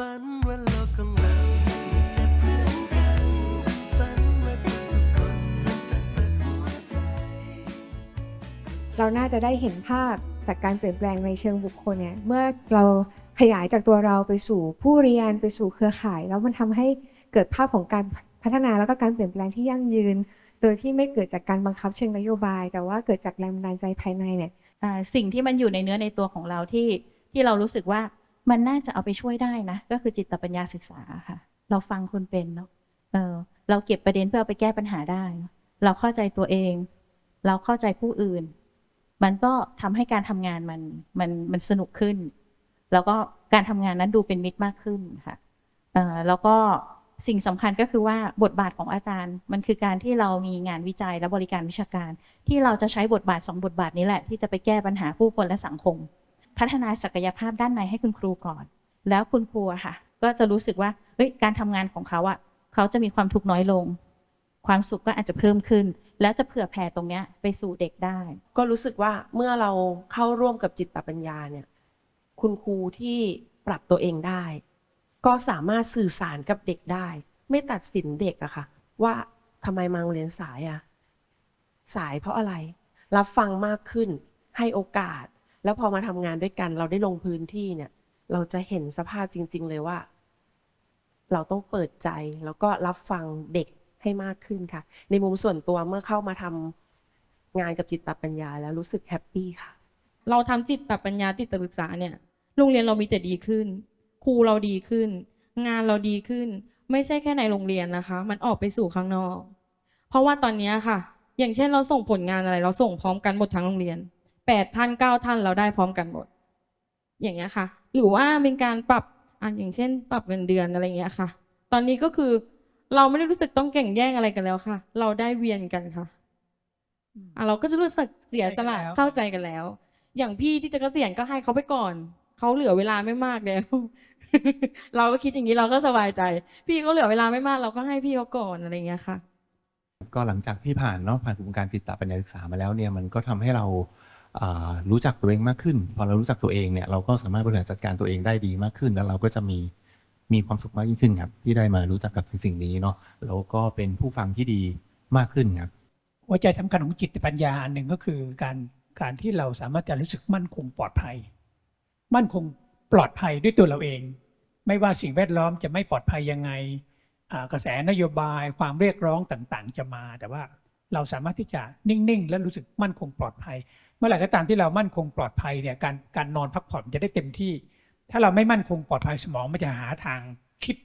ฝันว่าโลกของเราแต่เพื่อนกันฝันว่าทุกคนนั้นเปิดเปิดหัวใจ เราน่าจะได้เห็นภาพจากการเปลี่ยนแปลงในเชิงบุคคลเนี่ยเมื่อเราขยายจากตัวเราไปสู่ผู้เรียนไปสู่เครือข่าย แล้วมันทำให้เกิดภาพของการพัฒนาแล้วก็การเปลี่ยนแปลงที่ยั่งยืน โดยที่ไม่เกิดจากการบังคับเชิงนโยบาย แต่ว่าเกิดจากแรงบันดาลใจภายในเนี่ยสิ่งที่มันอยู่ในเนื้อในตัวของเราที่ที่เรารู้สึกว่า มันน่าจะเอาไปช่วยได้นะ ก็คือจิตปัญญาศึกษาค่ะ เราฟังคนเป็นเนาะเออเราเก็บประเด็นเพื่อเอาไปแก้ปัญหาได้ เราเข้าใจตัวเอง เราเข้าใจผู้อื่น มันก็ทำให้การทำงานมันมันมันสนุกขึ้น แล้วก็การทำงานนั้นดูเป็นมิตรมากขึ้นค่ะเออแล้วก็สิ่งสำคัญก็คือว่าบทบาทของอาจารย์ มันคือการที่เรามีงานวิจัยและบริการวิชาการ ที่เราจะใช้บทบาทสองบทบาทนี้แหละ ที่จะไปแก้ปัญหาผู้คนและสังคม พัฒนาศักยภาพด้านในให้คุณครูก่อน แล้วคุณครูอะค่ะ ก็จะรู้สึกว่าเฮ้ยการทำงานของเขาอะเขาจะมีความทุกข์น้อยลง ความสุขก็อาจจะเพิ่มขึ้น แล้วจะเผื่อแผ่ตรงเนี้ยไปสู่เด็กได้ ก็รู้สึกว่าเมื่อเราเข้าร่วมกับจิตปัญญาเนี่ย คุณครูที่ปรับตัวเองได้ ก็สามารถสื่อสารกับเด็กได้ ไม่ตัดสินเด็กอะค่ะ ว่าทำไมมาโรงเรียนสายอะสายเพราะอะไร รับฟังมากขึ้น ให้โอกาส แล้วพอมาทำงานด้วยกัน เราได้ลงพื้นที่เนี่ย เราจะเห็นสภาพจริง ๆ เลยว่า เราต้องเปิดใจแล้วก็รับฟังเด็กให้มากขึ้นค่ะ ในมุมส่วนตัวเมื่อเข้ามาทำงานกับจิตปัญญา แล้วรู้สึกแฮปปี้ค่ะ เราทำจิตปัญญาจิตศึกษาเนี่ย โรงเรียนเรามีแต่ดีขึ้น ครูเราดีขึ้น งานเราดีขึ้น ไม่ใช่แค่ในโรงเรียนนะคะ มันออกไปสู่ข้างนอก เพราะว่าตอนนี้ค่ะ อย่างเช่นเราส่งผลงานอะไร เราส่งพร้อมกันหมดทั้งโรงเรียน แปดท่านเก้าท่านเราได้พร้อมกันหมด อย่างเงี้ยค่ะ หรือว่าเป็นการปรับอะอย่างเช่น ปรับเงินเดือนอะไรอย่างเงี้ยค่ะ ตอนนี้ก็คือเราไม่ได้รู้สึกต้องแข่งแย่งอะไรกันแล้วค่ะ เราได้เวียนกันค่ะอะเราก็จะรู้สึกเสียสละเข้าใจกันแล้วเข้าใจกันแล้วอย่างพี่ที่จะเกษียณก็ให้เขาไปก่อนเขาเหลือเวลาไม่มากแล้วเราก็คิดอย่างนี้เราก็สบายใจ พี่เขาเหลือเวลาไม่มากเราก็ให้พี่เขาก่อนอะไรอย่างเงี้ยค่ะ ก็หลังจากที่ผ่านเนาะผ่านกระบวนการจิตปัญญาศึกษามาแล้วเนี่ยมันก็ทำให้เราอ่า รู้จักตัวเองมากขึ้น พอเรารู้จักตัวเองเนี่ยเราก็สามารถบริหารจัดการตัวเองได้ดีมากขึ้น แล้วเราก็จะมีมีความสุขมากยิ่งขึ้นครับ ที่ได้มารู้จักกับสิ่งสิ่งนี้เนาะแล้วก็เป็นผู้ฟังที่ดีมากขึ้นครับหัวใจสำคัญของจิตปัญญาอันหนึ่งก็คือการการที่เราสามารถจะรู้สึกมั่นคงปลอดภัย มั่นคงปลอดภัยด้วยตัวเราเอง ไม่ว่าสิ่งแวดล้อมจะไม่ปลอดภัยยังไงกระแสนโยบายความเรียกร้องต่างๆ จะมาแต่ว่า เราสามารถที่จะนิ่งๆ และรู้สึกมั่นคงปลอดภัย เมื่อไหร่ก็ตามที่เรามั่นคงปลอดภัยเนี่ยการการนอนพักผ่อนจะได้เต็มที่ ถ้าเราไม่มั่นคงปลอดภัยสมองมันจะหาทางคิด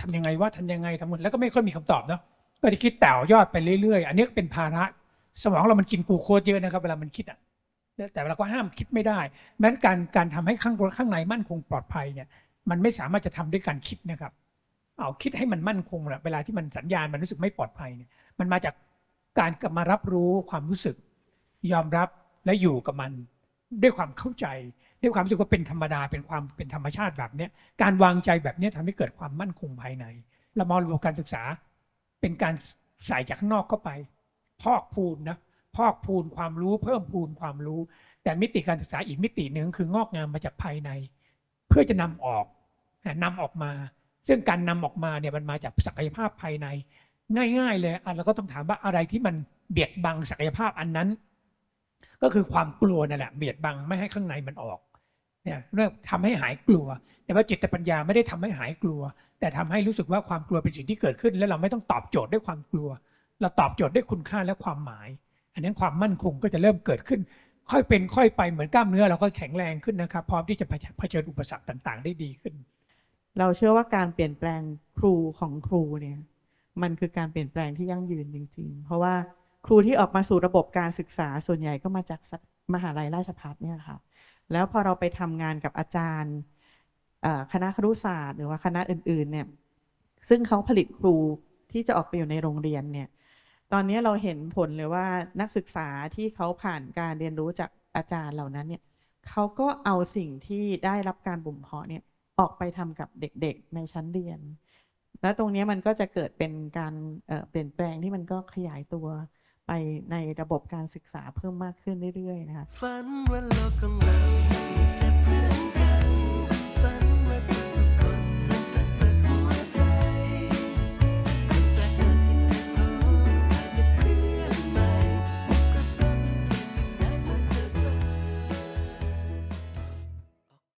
ทำยังไงว่าทำยังไงทำมันแล้วก็ไม่ค่อยมีคำตอบเนาะก็จะคิดแต่วยอดไปเรื่อยๆ อันนี้ก็เป็นภาระสมองเรามันกินกูโคสเยอะนะครับเวลามันคิดอะแต่เราก็ห้ามคิดไม่ได้แม้นการการทำให้ข้างข้างในมั่นคงปลอดภัยเนี่ยมันไม่สามารถจะทำด้วยการคิดนะครับ เอาคิดให้มันมั่นคงแหละเวลาที่มันสัญญาณมันรู้สึกไม่ปลอดภัยเนี่ยมันมาจาก การกลับมารับรู้ความรู้สึก ยอมรับและอยู่กับมัน ด้วยความเข้าใจ ด้วยความรู้สึกว่าเป็นธรรมดาเป็นความเป็นธรรมชาติแบบนี้การวางใจแบบนี้ยทำให้เกิดความมั่นคงภายในเรามองระบบการศึกษา เป็นการใส่จากข้างนอกเข้าไป พอกพูนนะพอกพูนความรู้เพิ่มพูนความรู้ แต่มิติการศึกษาอีกมิติหนึ่งคืองอกงามมาจากภายใน เพื่อจะนำออกนะนำออกมา ซึ่งการนำออกมาเนี่ยมันมาจากศักยภาพภายใน ง่าย ๆ เลยอะเราก็ต้องถามว่าอะไรที่มันเบียดบังศักยภาพอันนั้น ก็คือความกลัวนั่นแหละเบียดบังไม่ให้ข้างในมันออกเนี่ยเรื่องทำให้หายกลัว แต่ว่าจิตปัญญาไม่ได้ทำให้หายกลัว แต่ทำให้รู้สึกว่าความกลัวเป็นสิ่งที่เกิดขึ้น แล้วเราไม่ต้องตอบโจทย์ด้วยความกลัว เราตอบโจทย์ด้วยคุณค่าและความหมาย อันนั้นความมั่นคงก็จะเริ่มเกิดขึ้น ค่อยเป็นค่อยไปเหมือนกล้ามเนื้อเราก็แข็งแรงขึ้นนะครับพร้อมที่จะเผชิญอุปสรรคต่าง ๆ ได้ดีขึ้น เราเชื่อว่าการเปลี่ยนแปลงครูของครูเนี่ย มันคือการเปลี่ยนแปลงที่ยั่งยืนจริง ๆ เพราะว่าครูที่ออกมาสู่ระบบการศึกษาส่วนใหญ่ก็มาจากมหาลัยราชภัฏเนี่ยค่ะ แล้วพอเราไปทำงานกับอาจารย์คณะครุศาสตร์หรือว่าคณะอื่น ๆ เนี่ย ซึ่งเขาผลิตครูที่จะออกไปอยู่ในโรงเรียนเนี่ย ตอนนี้เราเห็นผลเลยว่านักศึกษาที่เขาผ่านการเรียนรู้จากอาจารย์เหล่านั้นเนี่ยเขาก็เอาสิ่งที่ได้รับการบ่มเพาะเนี่ยออกไปทำกับเด็กๆในชั้นเรียน แล้วตรงนี้มันก็จะเกิดเป็นการเอ่อเปลี่ยนแปลงที่มันก็ขยายตัวไปในระบบการศึกษาเพิ่มมากขึ้นเรื่อยๆนะคะ